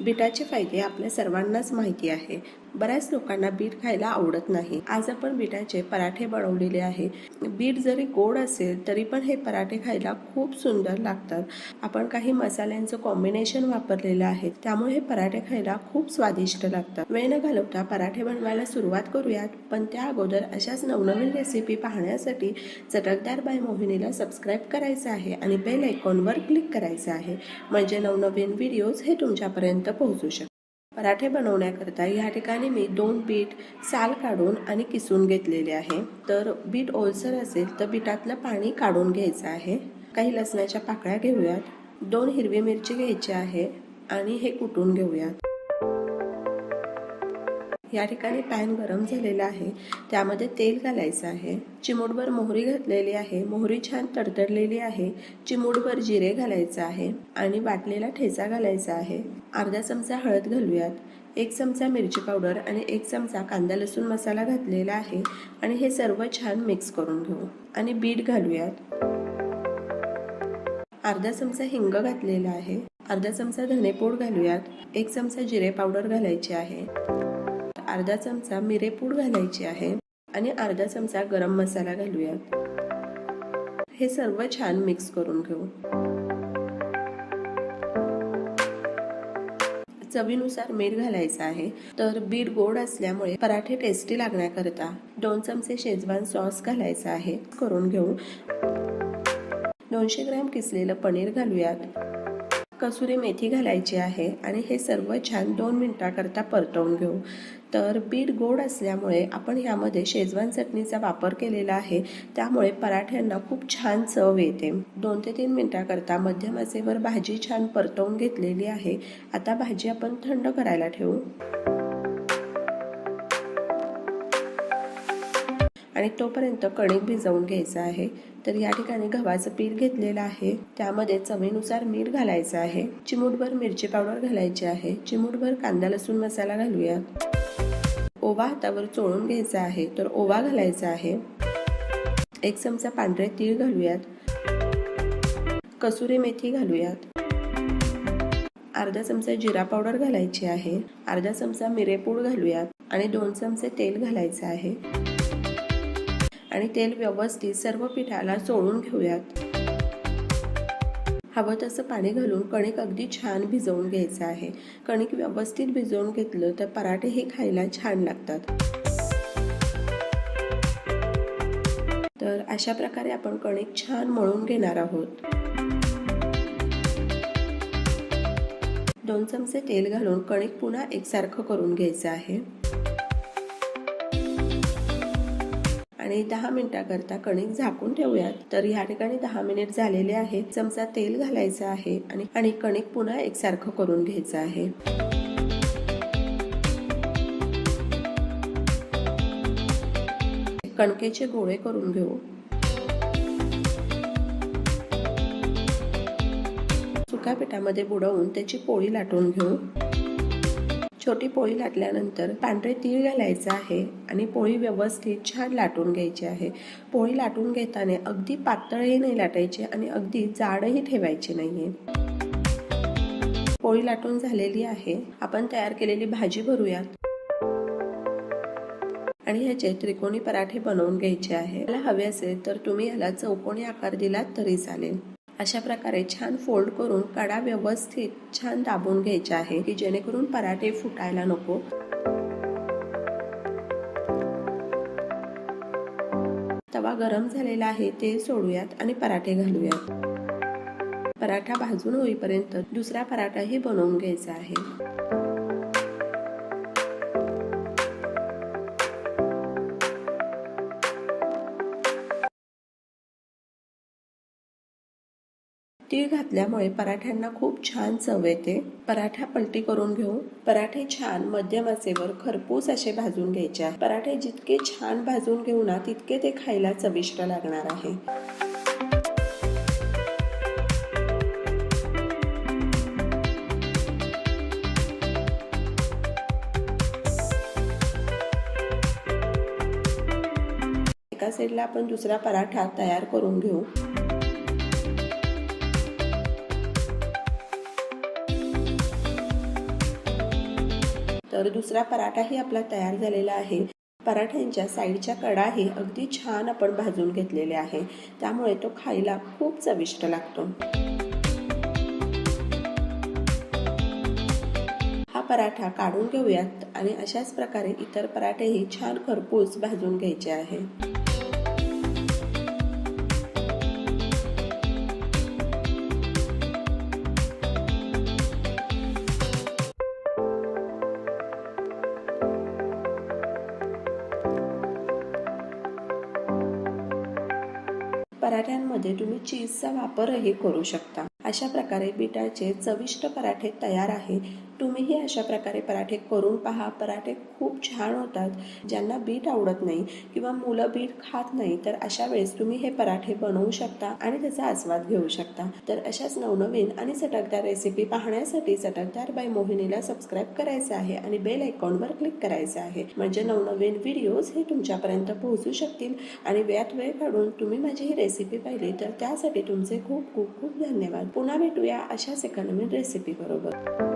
बीटाचे फायदे आपल्या सर्वांनाच माहिती आहे. बऱ्याच लोकांना बीट खायला आवडत नाही. आज आपण बीटाचे पराठे बनवलेले आहे बीट जरी गोड असेल तरी पण हे पराठे खायला खूप सुंदर लागतात. आपण काही मसाल्यांचं कॉम्बिनेशन वापरलेलं आहे. त्यामुळे हे पराठे खायला खूप स्वादिष्ट लागतात. वेळ न घालवता पराठे बनवायला सुरुवात करूयात. पण त्या अगोदर अशाच नवनवीन रेसिपी पाहण्यासाठी चटकदार बाय मोहिनीला सबस्क्राईब करायचं आहे आणि बेल आयकॉनवर क्लिक करायचं आहे. म्हणजे नवनवीन व्हिडिओज हे तुमच्यापर्यंत पोहोचू शकतात पराठे बनवण्याकरता या ठिकाणी मी दोन बीट साल काढून आणि किसून घेतलेले आहे. तर बीट ओलसर असेल तर बीटातलं पाणी काढून घ्यायचं आहे. काही लसणाच्या पाकळ्या घेऊयात. दोन हिरवी मिरची घ्यायची आहे आणि हे कुटून घेऊयात. या ठिकाणी पॅन गरम झालेला आहे. त्यामध्ये तेल घालायचं आहे. चिमूटभर मोहरी घातलेली आहे. मोहरी छान तडतडलेली आहे. चिमूटभर जिरे घालायचं आहे आणि वाटलेला ठेचा घालायचा आहे. अर्धा चमचा हळद घालूयात. एक चमचा मिरची पावडर आणि एक चमचा कांदा लसूण मसाला घातलेला आहे आणि हे सर्व छान मिक्स करून घेऊ. आणि बीट घालूयात. अर्धा चमचा हिंग घातलेला आहे. अर्धा चमचा धनेपूड घालूयात. एक चमचा जिरे पावडर घालायची आहे. अर्धा चमचा मिरेपूड घालायची आहे आणि अर्धा चमचा गरम मसाला घालूयात हे सर्व छान मिक्स करून घेऊ. चवीनुसार मीठ घालायचं आहे. तर बीट गोड असल्यामुळे पराठे टेस्टी लागण्याकरता दोन चमचे शेजवान सॉस घालायचा आहे. करून घेऊ. दोनशे ग्रॅम किसलेलं पनीर घालूयात. कसुरी मेथी घालायची आहे आणि हे सर्व छान दोन मिनटाकरता परतवून घेऊ. तर बीट गोड असल्यामुळे आपण ह्यामध्ये शेजवान चटणीचा वापर केलेला आहे. त्यामुळे पराठ्यांना खूप छान चव येते. दोन ते तीन मिनटाकरता मध्यम आचेवर भाजी छान परतवून घेतलेली आहे. आता भाजी आपण थंड करायला ठेवू. आणि तोपर्यंत कणिक भिजवून घ्यायचं आहे. तर या ठिकाणी गव्हाचं पीठ घेतलेलं आहे. त्यामध्ये चवीनुसार मीठ घालायचं आहे. चिमूटभर मिरची पावडर घालायची आहे. चिमूटभर कांदा लसूण मसाला घालूया. ओवा हातावर चोळून घ्यायचा आहे. तर ओवा घालायचा आहे. एक चमचा पांढरे तीळ घालूयात. कसुरी मेथी घालूयात. अर्धा चमचा जिरा पावडर घालायची आहे. अर्धा चमचा मिरेपूड घालूयात. आणि दोन चमचे तेल घालायचं आहे. आणि तेल व्यवस्थित सर्व पिठाला चोळून घेऊयात. हवं तसं पाणी घालून कणिक अगदी छान भिजवून घ्यायचं आहे. कणिक व्यवस्थित भिजवून घेतलं तर पराठे हे खायला छान लागतात. तर अशा प्रकारे आपण कणिक छान मळून घेणार आहोत. दोन चमचे तेल घालून कणिक पुन्हा एकसारखं करून घ्यायचं आहे. आणि दहा मिनिटाकरता कणिक झाकून ठेवूयात. तर या ठिकाणी दहा मिनिट झालेले आहे चमचा तेल घालायचं आहे आणि आणि कणिक पुन्हा एकसारखं करून घ्यायचं आहे. कणकेचे गोळे करून घेऊ. सुक्या पिठामध्ये बुडवून त्याची पोळी लाटून घेऊ. छोटी पोळी लाटल्यानंतर पांढरे तीळ घालायचं आहे आणि पोळी व्यवस्थित छान लाटून घ्यायची आहे. पोळी लाटून घेताना अगदी पातळही नाही लाटायची आणि अगदी जाडही ठेवायची नाहीये. पोळी लाटून झालेली आहे. आपण तयार केलेली भाजी भरूयात. आणि ह्याचे त्रिकोणी पराठे बनवून घ्यायचे आहे. मला हवे असेल तर तुम्ही ह्याला चौकोनी आकार दिलात तरी चालेल. अशा प्रकारे छान फोल्ड करून कडा व्यवस्थित छान दाबून घ्यायचे आहे की जेणेकरून पराठे फुटायला नको. तवा गरम झालेला आहे ते सोडूयात आणि पराठे घालूयात. पराठा भाजून होईपर्यंत दुसरा पराठाही बनवून घ्यायचा आहे. तीळ घातल्यामुळे पराठ्यांना खूप छान चव येते. पराठा पलटी करून घेऊ पराठे छान मध्यम आचेवर खरपूस असे भाजून घ्यायचे आहे. पराठे जितके छान भाजून घेऊ ना तितके ते खायला चविष्ट लागणार आहे. एका साईडला आपण दुसरा पराठा तयार करून घेऊ. तर दुसरा पराठाही आपला तयार झालेला आहे. पराठ्यांच्या साईडच्या कडाही अगदी छान आपण भाजून घेतलेले आहे. त्यामुळे तो खायला खूप चविष्ट लागतो. हा पराठा काढून घेऊयात आणि अशाच प्रकारे इतर पराठेही छान खरपूस भाजून घ्यायचे आहे. पराठ्यांमध्ये तुम्ही चीजचा वापरही करू शकता. अशा प्रकारे बीटाचे चविष्ट पराठे तयार आहे. तुम्हीही अशा प्रकारे पराठे करून पहा. पराठे खूप छान होतात. ज्यांना बीट आवडत नाही किंवा मुलं बीट खात नाही तर अशा वेळेस तुम्ही हे पराठे बनवू शकता आणि त्याचा आस्वाद घेऊ शकता. तर अशाच नवनवीन आणि चटकदार रेसिपी पाहण्यासाठी चटकदार बाय मोहिनीला सबस्क्राईब करायचं आहे आणि बेल आयकॉनवर क्लिक करायचं आहे. म्हणजे नवनवीन व्हिडिओज हे तुमच्यापर्यंत पोहोचू शकतील आणि वेळात वेळ काढून तुम्ही माझी ही रेसिपी पाहिली तर त्यासाठी तुमचे खूप खूप खूप धन्यवाद. पुन्हा भेटूया अशाच एका नवीन रेसिपी बरोबर.